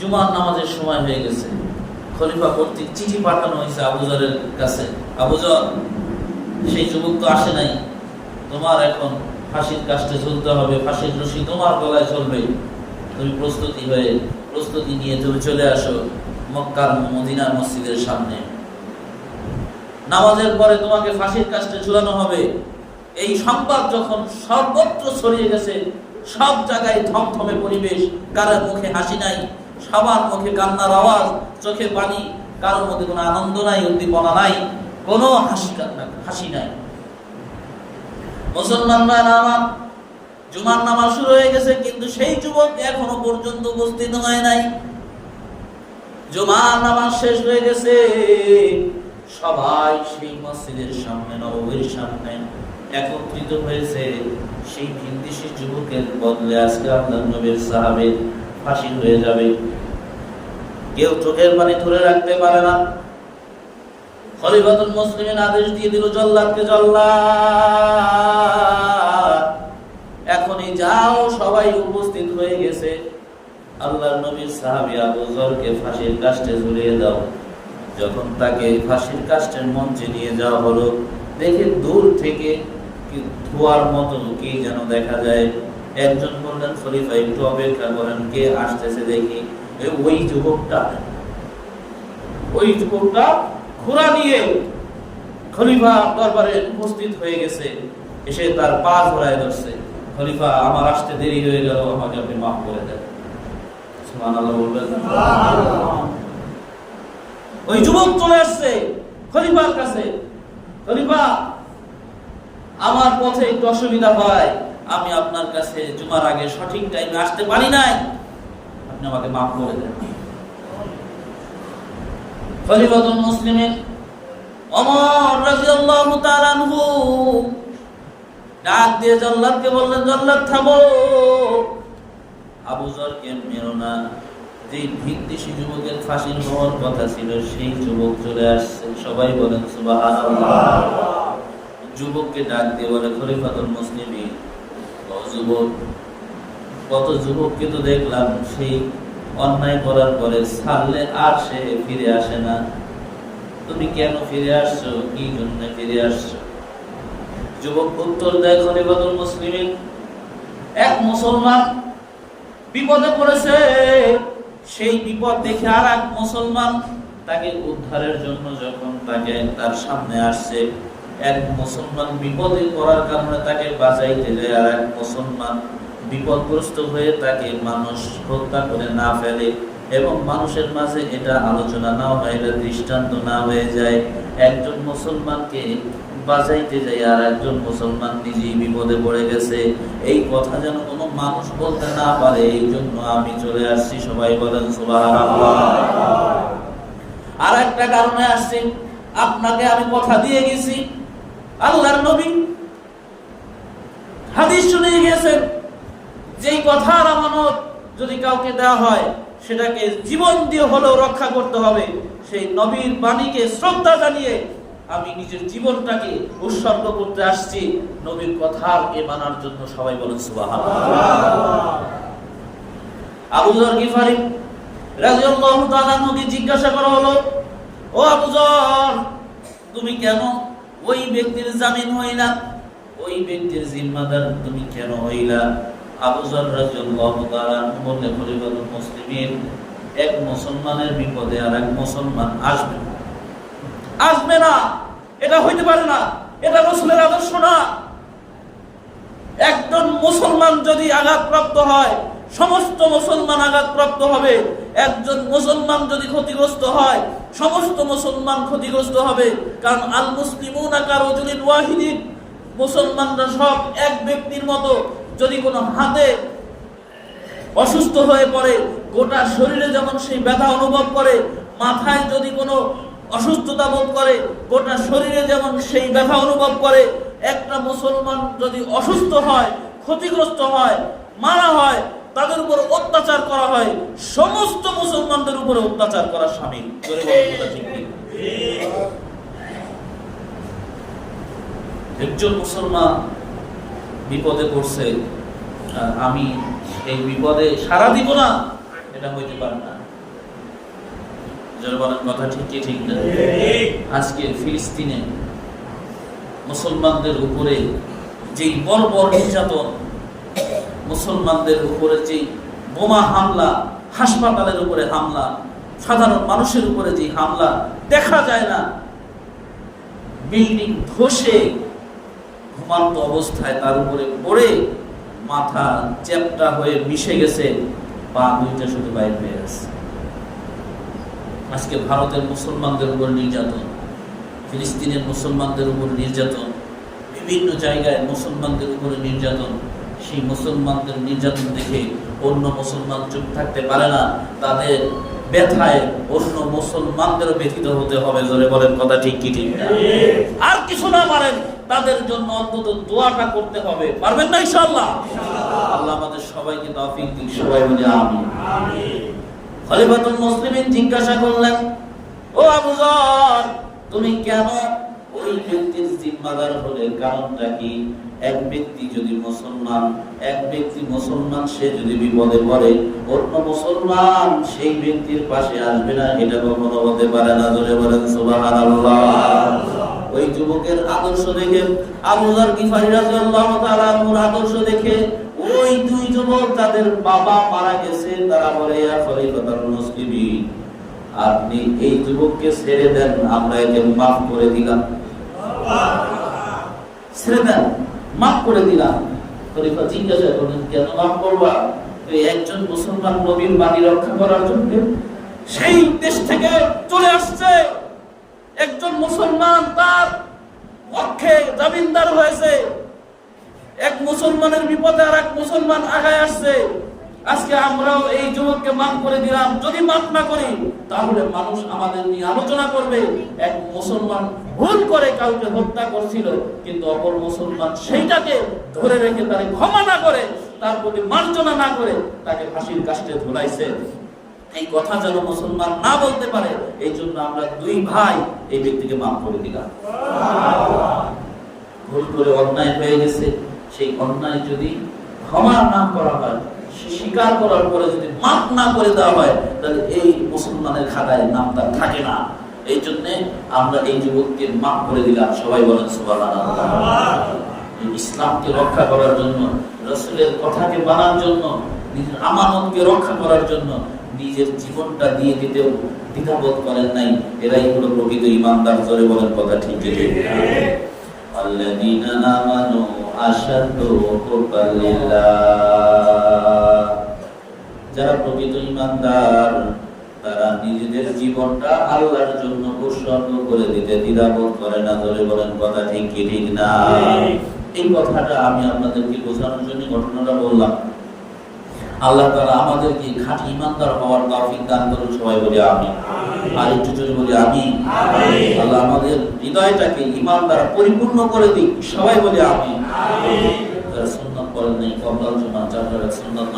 জুমার নামাজের সময় হয়ে গেছে। খলিফা কর্তৃক চিঠি পাঠানো হয়েছে আবুজরের কাছে। আবুজর সেই যুবক তো আসে নাই। তোমার এখন ফাঁসির কাষ্টে ঝুলতে হবে, ফাঁসির রশি তোমার গলায় চলবে। তুমি প্রস্তুতি হয়ে, প্রস্তুতি নিয়ে তুমি চলে আসো মক্কার মদিনার মসজিদের সামনে। নামাজের পরে তোমাকে ফাঁসির কাষ্টে ঝুলানো হবে। এই সংবাদ যখন সর্বত্র ছড়িয়ে গেছে, সব জায়গায় থমথমে পরিবেশ, কারোর মুখে হাসি নাই। সবার মুখে কান্নার আওয়াজ, চোখে পানি, কারোর মধ্যে কোনো আনন্দ নাই, উদ্দীপনা নাই, কোনো হাসি হাসি নাই। মুসলমানরা নামাজ জুমার নামাজ শুরু হয়ে গেছে, কিন্তু সেই যুবক এখনও পর্যন্ত উপস্থিত হয় নাই। জুমার নামাজ শেষ হয়ে গেছে। সবাই সেই মসজিদের সামনে, নববীর সামনে একত্রিত হয়েছে। সেই ভিন্দিসী যুবকের বদলে আজকে আপনার নবীর সাহাবের ফাঁসি হয়ে যাবে। কেউ চোখের পানি ধরে রাখতে পারে না। খলিফাতুল মুসলিমের আদেশ দিয়ে দিল, জল্লাদকে জল্লাদ। এখনই যাও, সবাই উপস্থিত হয়ে গেছে। আল্লাহর নবীর সাহাবী আবু যরকে ফাঁসির কাষ্টে ঝুলিয়ে দাও। যখন তাকে ফাঁসির কাষ্টের মঞ্চে নিয়ে যাওয়া হলো, দেখে দূর থেকে ধোয়ার মতো কি যেন দেখা যায়। একজন বললেন খলিফা একটু অপেক্ষা করেন কে আসতেছে দেখি। ওই যুবকটা ওই যুবকটা ঘোড়া নিয়ে খলিফা দরবারে উপস্থিত হয়ে গেছে। এসে তার পা ধরায় ধরছে। খলিফা আমার আসতে দেরি হয়ে গেল আমাকে আপনি মাফ করে দেন। ওই যুবক চলে আসছে খলিফার কাছে। খলিফা আমার পথে একটু অসুবিধা হয়। আমি আপনার কাছে জুমার আগে সঠিক টাইমে আসতে পারি নাই, আপনি আমাকে মাফ করে দেন। মুসলিমের রাদিয়াল্লাহু তাআলা আনহু ডাক দিয়ে বললেন থামো। আবু মেরো না। যে ভিত্তিসী যুবকের ফাঁসির হওয়ার কথা ছিল, সেই যুবক চলে আসছে। সবাই বলেন, সুবহানাল্লাহ। যুবককে ডাক দিয়ে বলে, খলিফাতুল মুসলিমিন যুবক, কত যুবককে তো দেখলাম, সেই অন্যায় করার পরে ছাড়লে আর সে ফিরে আসে না। তুমি কেন ফিরে আসছো? কি জন্য ফিরে আসছো? যুবক উত্তর দেয় খলিফাতুল এক মুসলমান বিপদে পড়েছে। সেই বিপদ দেখে আর এক মুসলমান তাকে উদ্ধারের জন্য যখন তাকে তার সামনে আসছে এক মুসলমান বিপদে পড়ার কারণে তাকে বাঁচাইতে যায় আর এক মুসলমান বিপদগ্রস্ত হয়ে তাকে মানুষ হত্যা করে না ফেলে এবং মানুষের মাঝে এটা আলোচনা না হয়, এটা দৃষ্টান্ত না হয়ে যায়। একজন মুসলমানকে বাঁচাইতে যাই আর একজন মুসলমান নিজেই বিপদে পড়ে গেছে। এই কথা যেন কোনো মানুষ বলতে না পারে এই জন্য আমি চলে আসছি। সবাই বলেন আর একটা কারণে আসছি। আপনাকে আমি কথা দিয়ে গেছি। আল্লাহর নবী হাদিস শুনে গিয়েছেন, যেই কথার আমানত যদি কাউকে দেওয়া হয়, সেটাকে জীবন দিয়ে হলেও রক্ষা করতে হবে। সেই নবীর বাণীকে শ্রদ্ধা জানিয়ে আমি নিজের জীবনটাকে উৎসর্গ করতে আসছি। নবীর কথার এ মানার জন্য সবাই বলেন সুবহানাল্লাহ। আবু যর গিফারি রাদিয়াল্লাহু তাআলা জিজ্ঞাসা করা হলো, ও আবু যর তুমি কেন ওই ব্যক্তির জামিন হইলা। ওই ব্যক্তির জিম্মাদার তুমি কেন হইলা? আবু রাদিয়াল্লাহু তাআলা বললেন খলিফাতুল মুসলিমিন, এক মুসলমানের বিপদে আর এক মুসলমান আসবে আসবে না। এটা হইতে পারে না। এটা রসুলের আদর্শ না। একজন মুসলমান যদি আঘাতপ্রাপ্ত হয় সমস্ত মুসলমান আঘাতপ্রাপ্ত হবে। একজন মুসলমান যদি ক্ষতিগ্রস্ত হয়, সমস্ত মুসলমান ক্ষতিগ্রস্ত হবে। কারণ আল মুসলিমুন আকার ওজুলিন ওয়াহিদিন, মুসলমানরা সব এক ব্যক্তির মতো যদি কোনো হাতে অসুস্থ হয়ে পড়ে, গোটা শরীরে যেমন সেই ব্যথা অনুভব করে, মাথায় যদি কোনো অসুস্থতা বোধ করে, গোটা শরীরে যেমন সেই ব্যথা অনুভব করে, একটা মুসলমান যদি অসুস্থ হয়, ক্ষতিগ্রস্ত হয়, মারা হয় তাদের উপর অত্যাচার করা হয়। সমস্ত মুসলমানদের উপরে অত্যাচার করা সামিল? একজন মুসলমান বিপদে পড়ছে আমি এই বিপদে সারা দিব না, এটা হইতে পারে না। কথা ঠিক ঠিক না? আজকে ফিলিস্তিনে মুসলমানদের উপরে যেই বর্বর নির্যাতন মুসলমানদের উপরে যেই বোমা হামলা, হাসপাতালের উপরে হামলা, সাধারণ মানুষের উপরে যে হামলা, দেখা যায় না। বিল্ডিং ধসে ঘুমান্ত অবস্থায় তার উপরে পড়ে মাথা চ্যাপটা হয়ে মিশে গেছে, পা দুইটা শুধু বাইর হয়ে গেছে। আজকে ভারতের মুসলমানদের উপর নির্যাতন, ফিলিস্তিনের মুসলমানদের উপর নির্যাতন, বিভিন্ন জায়গায় মুসলমানদের উপরে নির্যাতন সেই মুসলমানদের নির্যাতন দেখে অন্য মুসলমান চুপ থাকতে পারে না তাদের ব্যথায় অন্য মুসলমানদেরও ব্যথিত হতে হবে জোরে বলেন কথা ঠিক কি ঠিক? আর কিছু না পারেন তাদের জন্য অন্তত দোয়াটা করতে হবে পারবেন না ইনশাআল্লাহ? আল্লাহ আমাদের সবাইকে তৌফিক দিক সবাই বলে আমিন। খলিফাতুল মুসলিমিন জিজ্ঞাসা করলেন ও আবু তুমি কেন ওই ব্যক্তির জিম্মাদার কারণটা কি? এক ব্যক্তি যদি মুসলমান, এক ব্যক্তি মুসলমান, সে যদি বিপদে পড়ে, অন্য মুসলমান সেই ব্যক্তির পাশে আসবে না, এটা কখনো হতে পারে না। ধরে বলেন ওই যুবকের আদর্শ দেখে আদর্শ দেখে, ওই দুই যুবক তাদের বাবা মারা গেছে, তারা বলে, ইয়া আপনি এই যুবককে ছেড়ে দেন, আমরা একে মাফ করে দিলাম। ছেড়ে দেন মাফ করে দিলাম খলিফা জিজ্ঞাসা করলেন, কেন মাফ করবা? এই একজন মুসলমান নবীর বাণী রক্ষা করার জন্য সেই দেশ থেকে চলে আসছে। একজন মুসলমান তার পক্ষে জামিনদার হয়েছে। এক মুসলমানের বিপদে আর এক মুসলমান আগায় আসছে। আজকে আমরাও এই যুবককে মাফ করে দিলাম। যদি মাফ না করি, তাহলে মানুষ আমাদের নিয়ে আলোচনা করবে। এক মুসলমান ভুল করে কাউকে হত্যা করছিল, কিন্তু অপর মুসলমান সেইটাকে ধরে রেখে তাকে ক্ষমা না করে, তার প্রতি মার্জনা না করে তাকে ফাঁসির কাষ্টে ধুলাইছে। এই কথা যেন মুসলমান না বলতে পারে, এই জন্য আমরা দুই ভাই এই ব্যক্তিকে মাফ করে দিলাম। ভুল করে অন্যায় হয়ে গেছে। সেই অন্যায় যদি ক্ষমা না করা হয় স্বীকার করার পরে যদি মাফ না করে দেওয়া হয় তাহলে এই মুসলমানের খাতায় নাম তার থাকে না এই জন্য আমরা এই যুবককে মাফ করে দিলাম সবাই বলেন সুবহানাল্লাহ এই ইসলামকে রক্ষা করার জন্য রসুলের কথাকে মানার জন্য নিজের আমানতকে রক্ষা করার জন্য নিজের জীবনটা দিয়ে দিতেও দ্বিধাবোধ করেন নাই এরাই হলো প্রকৃত ইমানদার জোরে বলেন কথা ঠিক ঠিক الذين آمنوا أشد حبا لله যারা প্রকৃত ইমানদার তারা নিজেদের জীবনটা আল্লাহর জন্য উৎসর্গ করে দিতে দ্বিধাবোধ করে না ধরে বলেন কথা ঠিক কি ঠিক না? এই কথাটা আমি আপনাদেরকে বোঝানোর জন্য ঘটনাটা বললাম। আল্লাহ তাআলা আমাদেরকে খাঁটি ইমানদার হওয়ার তৌফিক দান করুন সবাই বলি আমি আর একটু জোরে বলি আমি আল্লাহ আমাদের হৃদয়টাকে ইমান দ্বারা পরিপূর্ণ করে দিক সবাই বলি আমি সুন্নাত করেন নাই কবলাল জমা সুন্নাত নামাজ